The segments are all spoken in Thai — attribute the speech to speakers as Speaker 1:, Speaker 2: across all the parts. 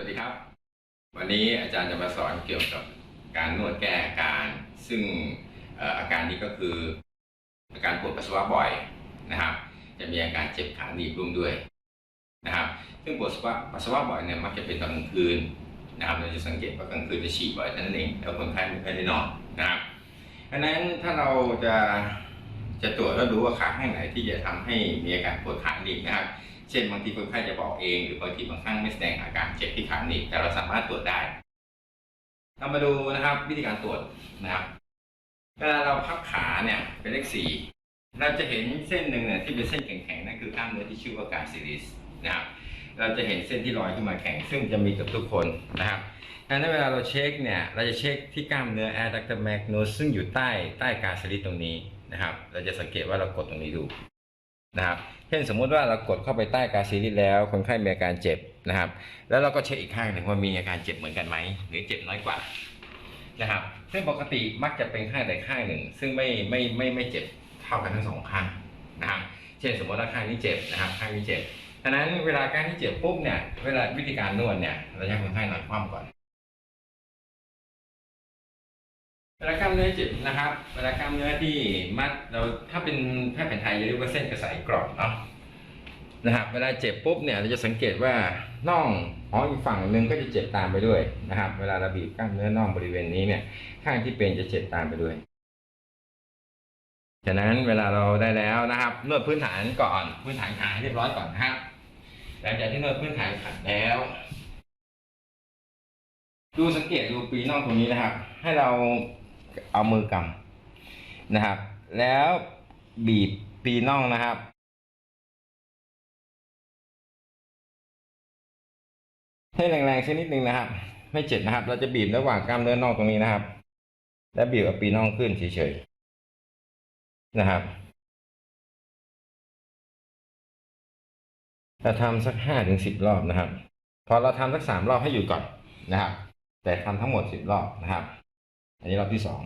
Speaker 1: วัสดีครับ วันนี้อาจารย์จะมาสอนเกี่ยวกับการนวดแก้อาการ ซึ่งอาการนี้ก็คืออาการปวดปัสสาวะบ่อยนะครับ จะมีอาการเจ็บขาหนีบร่วมด้วยนะครับ ซึ่งปวดปัสสาวะปัสสาวะบ่อยเนี่ยมักจะเป็นตอนกลางคืนนะครับ เราจะสังเกตว่ากลางคืนจะฉี่บ่อยนั้นเองแล้วคนไข้ไม่ค่อยได้นอนนะครับดังนั้นถ้าเราจะจะตรวจแล้วดูว่าขาข้างไหนที่จะทำให้มีอาการปวดขาหนีบนะครับ เช่นบางทีคนไข้จะบอกเอง หรือบางทีบางครั้งไม่แสดงอาการเจ็บที่ขาหนีบแต่เราสามารถตรวจได้ เรามาดูนะครับวิธีการตรวจนะครับเวลาเราพับขาเนี่ยเป็นเลขสี่เราจะเห็นเส้นหนึ่งเนี่ยที่เป็นเส้นแข็งๆนั่นคือกล้ามเนื้อที่ชื่อว่ากาซิลิสนะครับเราจะเห็นเส้นที่ลอยขึ้นมาแข็ง ซึ่งจะมีกับทุกคนนะครับดังนั้นเวลาเราเช็คเนี่ยเราจะเช็คที่กล้ามเนื้อ adductor magnus ซึ่งอยู่ใต้ใต้กาซิลิสตรงนี้นะครับ เราจะสังเกตว่าเรากดตรงนี้ดู นะครับเช่นสมมุติว่าเรากดเข้าไปใต้กาซิลิสแล้วคนไข้มีอาการเจ็บนะครับ แล้วเราก็เช็คอีกข้างหนึ่งว่ามีอาการเจ็บเหมือนกันไหมหรือเจ็บน้อยกว่านะครับซึ่งปกติมักจะเป็นข้างใดข้างหนึ่ง ซึ่งไม่ไม่ไม่ไม่เจ็บเท่ากันทั้งสองข้างนะครับเช่นสมมติว่าข้างนี้เจ็บนะครับข้างนี้เจ็บฉะนั้นเวลาการที่เจ็บปุ๊บเนี่ยเวลาวิธีการนวดเนี่ยเราจะให้คนไข้นอนคว่ำก่อน เวลากล้ามเนื้อเจ็บนะครับเวลากล้ามเนื้อที่มัดเราถ้าเป็นแพทย์แผนไทยจะเรียกว่าเส้นกระสายกรอบเนาะนะครับ เวลาเจ็บปุ๊บเนี่ยเราจะสังเกตว่าน่องของอีกฝั่งหนึ่งก็จะเจ็บตามไปด้วยนะครับ เวลาเราบีบกล้ามเนื้อน่องบริเวณนี้เนี่ย ข้างที่เป็นจะเจ็บตามไปด้วยฉะนั้นเวลาเราได้แล้วนะครับนวดพื้นฐานก่อนพื้นฐานขาให้เรียบร้อยก่อนนะครับหลังจากที่นวดพื้นฐานขาแล้ว ดูสังเกตดูปีน่องตรงนี้นะครับ ให้เรา เอามือกำนะครับ แล้วบีบปีน่องนะครับให้แรงๆสักนิดนึงนะครับ ไม่เจ็บนะครับ เราจะบีบระหว่างกล้ามเนื้อน่องตรงนี้นะครับ และบีบเอาปีน่องขึ้นเฉยๆนะครับเราทำสักห้าถึงสิบรอบนะครับ พอเราทำสักสามรอบให้หยุดก่อนนะครับ แต่ทำทั้งหมดสิบรอบนะครับ อันนี้รอบที่สอง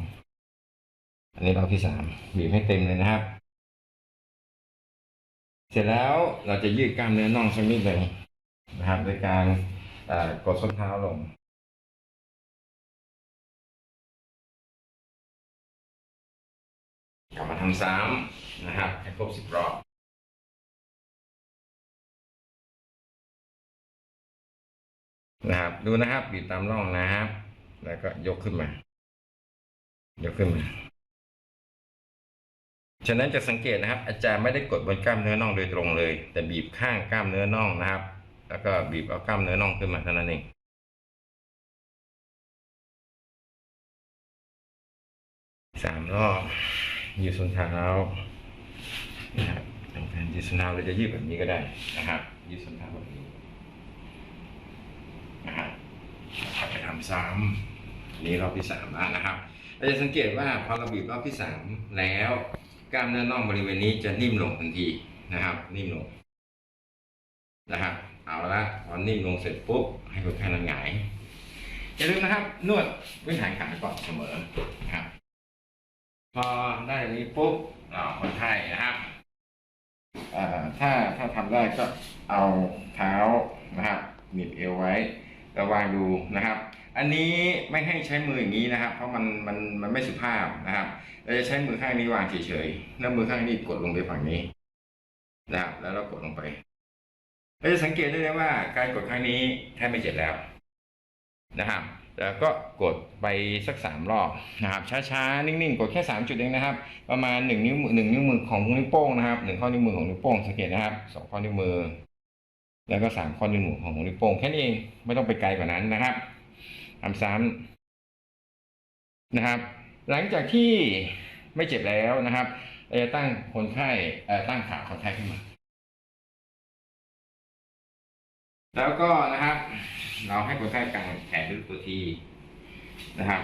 Speaker 1: อันนี้รอบที่สามบีบให้เต็มเลยนะครับ เสร็จแล้วเราจะยืดกล้ามเนื้อน่องสักนิดหนึ่งนะครับโดยการกดส้นเท้าลงกลับมาทำซ้ำนะครับให้ครบสิบรอบนะครับดูนะครับบีบตามร่องนะครับ แล้วก็ยกขึ้นมา เดี๋ยกขึ้นมาฉะนั้นจะสังเกตนะครับ อาจารย์ไม่ได้กดบนกล้ามเนื้อน่องโดยตรงเลย แต่บีบข้างกล้ามเนื้อน่องนะครับ แล้วก็บีบเอากล้ามเนื้อน่องขึ้นมาเท่านั้นเองสามรอบยืดส้นเท้านะครับเป็นการยืดส้นเท้าเราจะยืดแบบนี้ก็ได้นะครับยืดส้นเท้าแบบนี้นะครับไปทำซ้ำ นี้รอบที่สามแล้วนะครับเราจะสังเกตว่าพอเราบีบรอบที่สามแล้วกล้ามเนื้อน่องบริเวณนี้จะนิ่มลงทันทีนะครับ นิ่มลงนะครับเอาละพอนิ่มลงเสร็จปุ๊บให้คนไข้นอนหงายอย่าลืมนะครับ นวดพื้นฐานขาก่อนเสมอนะครับ พอได้อย่างนี้ปุ๊บอ่าคนไข้นะครับถ้าถ้าทำได้ก็เอาเท้านะครับหนีบเอวไว้ระวางดูนะครับ อันนี้ไม่ให้ใช้มืออย่างนี้นะครับ เพราะมันมันมันไม่สุภาพนะครับ เราจะใช้มือข้างนี้วางเฉยๆแล้วมือข้างนี้กดลงไปฝั่งนี้นะครับ แล้วเรากดลงไปเราจะสังเกตได้เลยว่าการกดครั้งนี้แทบไม่เจ็บแล้วนะครับแล้วก็กดไปสักสามรอบนะครับ ช้าๆ นิ่งๆ กดแค่สามจุดเองนะครับ ประมาณหนึ่งนิ้วมือหนึ่งนิ้วมือของนิ้วโป้งนะครับหนึ่งข้อนิ้วมือของนิ้วโป้งสังเกตนะครับสองข้อนิ้วมือ แล้วก็สามข้อนิ้วมือของนิ้วโป้งแค่นี้เองไม่ต้องไปไกลกว่านั้นนะครับ ทำซ้ำนะครับ หลังจากที่ไม่เจ็บแล้วนะครับเราจะตั้งคนไข้ตั้งขาคนไข้ขึ้นมา แล้วก็นะครับ เราให้คนไข้กางแขนด้วยตัวทีนะครับ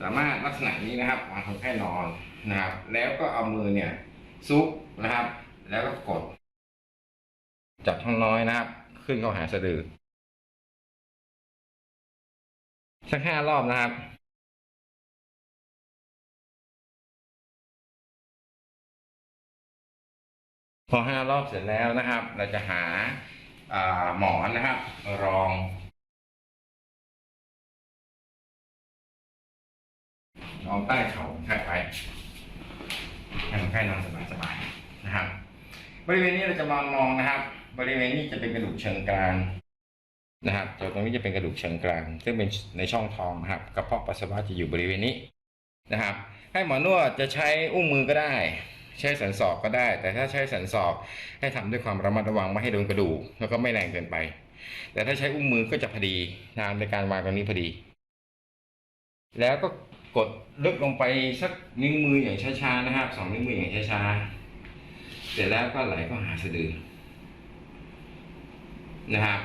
Speaker 1: สามารถลักษณะนี้นะครับวางคนไข้นอนนะครับ แล้วก็เอามือเนี่ยซุกนะครับ แล้วก็กด จับท้องน้อยนะครับ ขึ้นเข้าหาสะดือ สักห้ารอบนะครับพอห้ารอบเสร็จแล้วนะครับ เราจะหาหมอนนะครับ รอง รองใต้เข่าใช่ไปให้คนไข้นอนสบายๆนะครับ บริเวณนี้เราจะมามองนะครับ บริเวณนี้จะเป็นกระดูกเชิงกราน นะครับตัวตรงนี้จะเป็นกระดูกเชิงกรานซึ่งเป็นในช่องท้องนะครับกระเพาะปัสสาวะจะอยู่บริเวณนี้นะครับ ให้หมอนวดจะใช้อุ้งมือก็ได้ ใช้สันศอกก็ได้ แต่ถ้าใช้สันศอกให้ทำด้วยความระมัดระวังไม่ให้โดนกระดูกแล้วก็ไม่แรงเกินไป แต่ถ้าใช้อุ้งมือก็จะพอดีนะในการวางตรงนี้พอดี แล้วก็กดลึกลงไปสักนิ้วมืออย่างช้าๆนะครับสองนิ้วมืออย่างช้าๆเสร็จแล้วก็ไหลเข้าหาสะดือนะครับ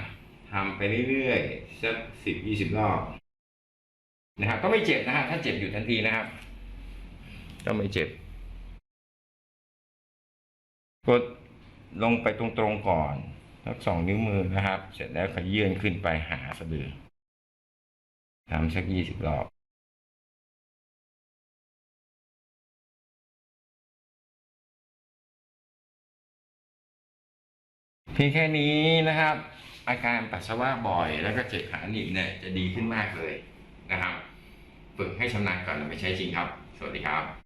Speaker 1: ทำไปเรื่อยๆสักสิบยี่สิบรอบนะครับก็ไม่เจ็บนะฮะถ้าเจ็บอยู่ทันทีนะครับก็ไม่เจ็บ กดลงไปตรงๆก่อนสักสองนิ้วมือนะครับ เสร็จแล้วขยื่นขึ้นไปหาสะดือทำสักยี่สิบรอบเพียงแค่นี้นะครับ อาการปัสสาวะบ่อยแล้วก็เจ็บขาหนีบเนี่ยจะดีขึ้นมากเลยนะครับ ฝึกให้ชำนาญก่อนนำไปใช้จริงครับ สวัสดีครับ